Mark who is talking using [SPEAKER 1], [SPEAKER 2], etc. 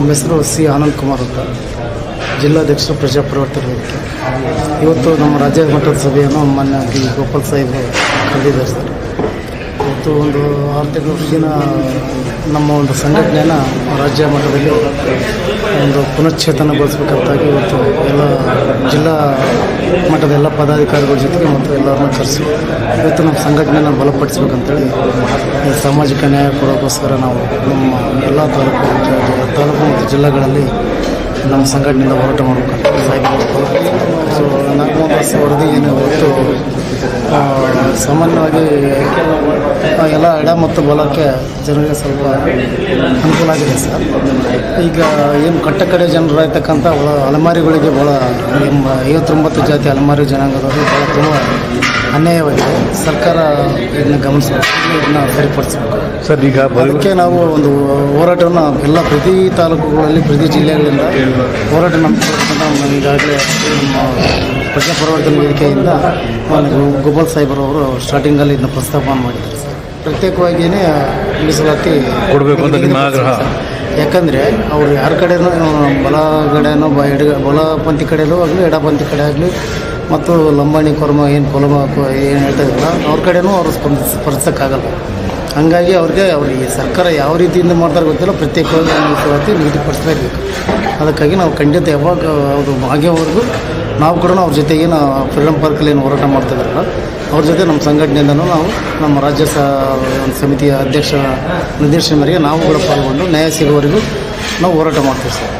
[SPEAKER 1] ನಮ್ಮ ಹೆಸರು ಸಿ ಆನಂದ್ ಕುಮಾರ್ ಅಂತ. ಜಿಲ್ಲಾಧ್ಯಕ್ಷರು ಪ್ರಜಾಪರಿವರ್ತನೆ ವೇದಿಕೆ ಇವತ್ತು ನಮ್ಮ ರಾಜ್ಯ ಮಟ್ಟದ ಸಭೆಯನ್ನು ಮಾನ್ಯ ಡಿ ಗೋಪಾಲ್ ಸಾಹೇಬ್ ಕರೆದಿದ್ದಾರೆ ಸರ್. ಇವತ್ತು ಒಂದು ಆರು ತಿಂಗಳ ನಮ್ಮ ಒಂದು ಸಂಘಟನೆಯನ್ನು ರಾಜ್ಯ ಮಟ್ಟದಲ್ಲಿ ಒಂದು ಪುನಶ್ಚೇತನಗೊಳಿಸ್ಬೇಕಂತಾಗಿ ಇವತ್ತು ಎಲ್ಲ ಜಿಲ್ಲಾ ಮಟ್ಟದ ಎಲ್ಲ ಪದಾಧಿಕಾರಿಗಳ ಜೊತೆಗೆ ಮತ್ತು ಎಲ್ಲರನ್ನು ಕರೆಸಿ ಇವತ್ತು ನಮ್ಮ ಸಂಘಟನೆಯನ್ನು ಬಲಪಡಿಸ್ಬೇಕಂತೇಳಿ ಸಾಮಾಜಿಕ ನ್ಯಾಯ ಕೊಡೋಕ್ಕೋಸ್ಕರ ನಾವು ನಮ್ಮ ಎಲ್ಲ ತಾಲೂಕು ತಾಲೂಕು ಮತ್ತು ಜಿಲ್ಲೆಗಳಲ್ಲಿ ನಮ್ಮ ಸಂಘಟನೆಯಿಂದ ಹೋರಾಟ ಮಾಡಬೇಕಂತ ಸೊ ನಾಲ್ಕು ಬಸ್ ವರದಿ ಏನು ಇವತ್ತು ಸಾಮಾನ್ಯವಾಗಿ ಎಲ್ಲ ಎಡ ಮತ್ತು ಬಲಕ್ಕೆ ಜನರಿಗೆ ಸ್ವಲ್ಪ ಅನುಕೂಲ ಆಗಿದೆ ಸರ್. ಈಗ ಏನು ಕಟ್ಟ ಕಡೆ ಜನರು ಇರ್ತಕ್ಕಂಥ ಅಲೆಮಾರಿಗಳಿಗೆ ಭಾಳ ಎಂಬ ಐವತ್ತೊಂಬತ್ತು ಜಾತಿ ಅಲಮಾರಿ ಜನಾಂಗದವರು ಭಾಳ ತುಂಬ ಅನ್ಯಾಯವಾಗಿದೆ ಸರ್ಕಾರ ಇದನ್ನ ಗಮನಿಸಬೇಕು ಇದನ್ನ ಸರಿಪಡಿಸಬೇಕು.
[SPEAKER 2] ಸರ್ ಈಗ
[SPEAKER 1] ಅದಕ್ಕೆ ನಾವು ಒಂದು ಹೋರಾಟವನ್ನು ಎಲ್ಲ ಪ್ರತಿ ತಾಲೂಕುಗಳಲ್ಲಿ ಪ್ರತಿ ಜಿಲ್ಲೆಗಳಿಂದ ಹೋರಾಟ ನಮ್ಮ ಈಗಾಗಲೇ ನಮ್ಮ ಪ್ರಜಾಪರಿವರ್ತನೆ ವೇದಿಕೆಯಿಂದ ಗೋಪಾಲ್ ಸಾಹೇಬರ್ ಅವರು ಸಾಹೇಬರವರು ಸ್ಟಾರ್ಟಿಂಗಲ್ಲಿ ಇದನ್ನ ಪ್ರಸ್ತಾಪ ಮಾಡಿದ್ದಾರೆ ಸರ್ ಪ್ರತ್ಯೇಕವಾಗಿಯೇ ಮೀಸಲಾತಿ
[SPEAKER 2] ಕೊಡಬೇಕು ಅಂತ ನಿಮ್ಮ ಆಗ್ರಹ?
[SPEAKER 1] ಯಾಕಂದರೆ ಅವರು ಯಾರ ಕಡೆನೂ ಬಲಗಡೆನೋ ಬ ಎಡ ಬಲಪಂಥಿ ಕಡೆಯಲ್ಲೂ ಆಗಲಿ ಎಡಪಂಥಿ ಕಡೆ ಆಗಲಿ ಮತ್ತು ಲಂಬಾಣಿ ಕೊರ್ಮ, ಏನು ಕೊಲಮ ಏನು ಹೇಳ್ತಾ ಅವ್ರ ಕಡೆನೂ ಅವರು ಸ್ಪಂದಿಸ್ ಸ್ಪರ್ಧಿಸೋಕ್ಕಾಗಲ್ಲ ಹಂಗಾಗಿ ಅವ್ರಿಗೆ ಅವ್ರಿಗೆ ಸರ್ಕಾರ ಯಾವ ರೀತಿಯಿಂದ ಮಾಡ್ತಾರೆ ಗೊತ್ತಿಲ್ಲ, ಪ್ರತ್ಯೇಕವಾಗಿ ಮೀಸಲಾತಿ ನಿಗದಿಪಡಿಸಲೇಬೇಕು. ಅದಕ್ಕಾಗಿ ನಾವು ಖಂಡಿತ ಯಾವಾಗ ಅವರು ಆಗೇವರೆಗೂ ನಾವು ಕೂಡ ಅವ್ರ ಜೊತೆಗೆ ನಾವು ಫ್ರೀಡಮ್ ಪಾರ್ಕಲ್ಲಿ ಏನು ಹೋರಾಟ ಮಾಡ್ತಿದ್ದಾರಲ್ಲ ಅವ್ರ ಜೊತೆ ನಮ್ಮ ಸಂಘಟನೆಯಿಂದನೂ ನಾವು ನಮ್ಮ ರಾಜ್ಯ ಸ ಒಂದು ಸಮಿತಿಯ ಅಧ್ಯಕ್ಷ ನಿರ್ದೇಶನ ಮೇರೆಗೆ ನಾವು ಕೂಡ ಪಾಲ್ಗೊಂಡು ನ್ಯಾಯ ಸಿಗೋವರೆಗೂ ನಾವು ಹೋರಾಟ ಮಾಡ್ತೀವಿ ಸರ್.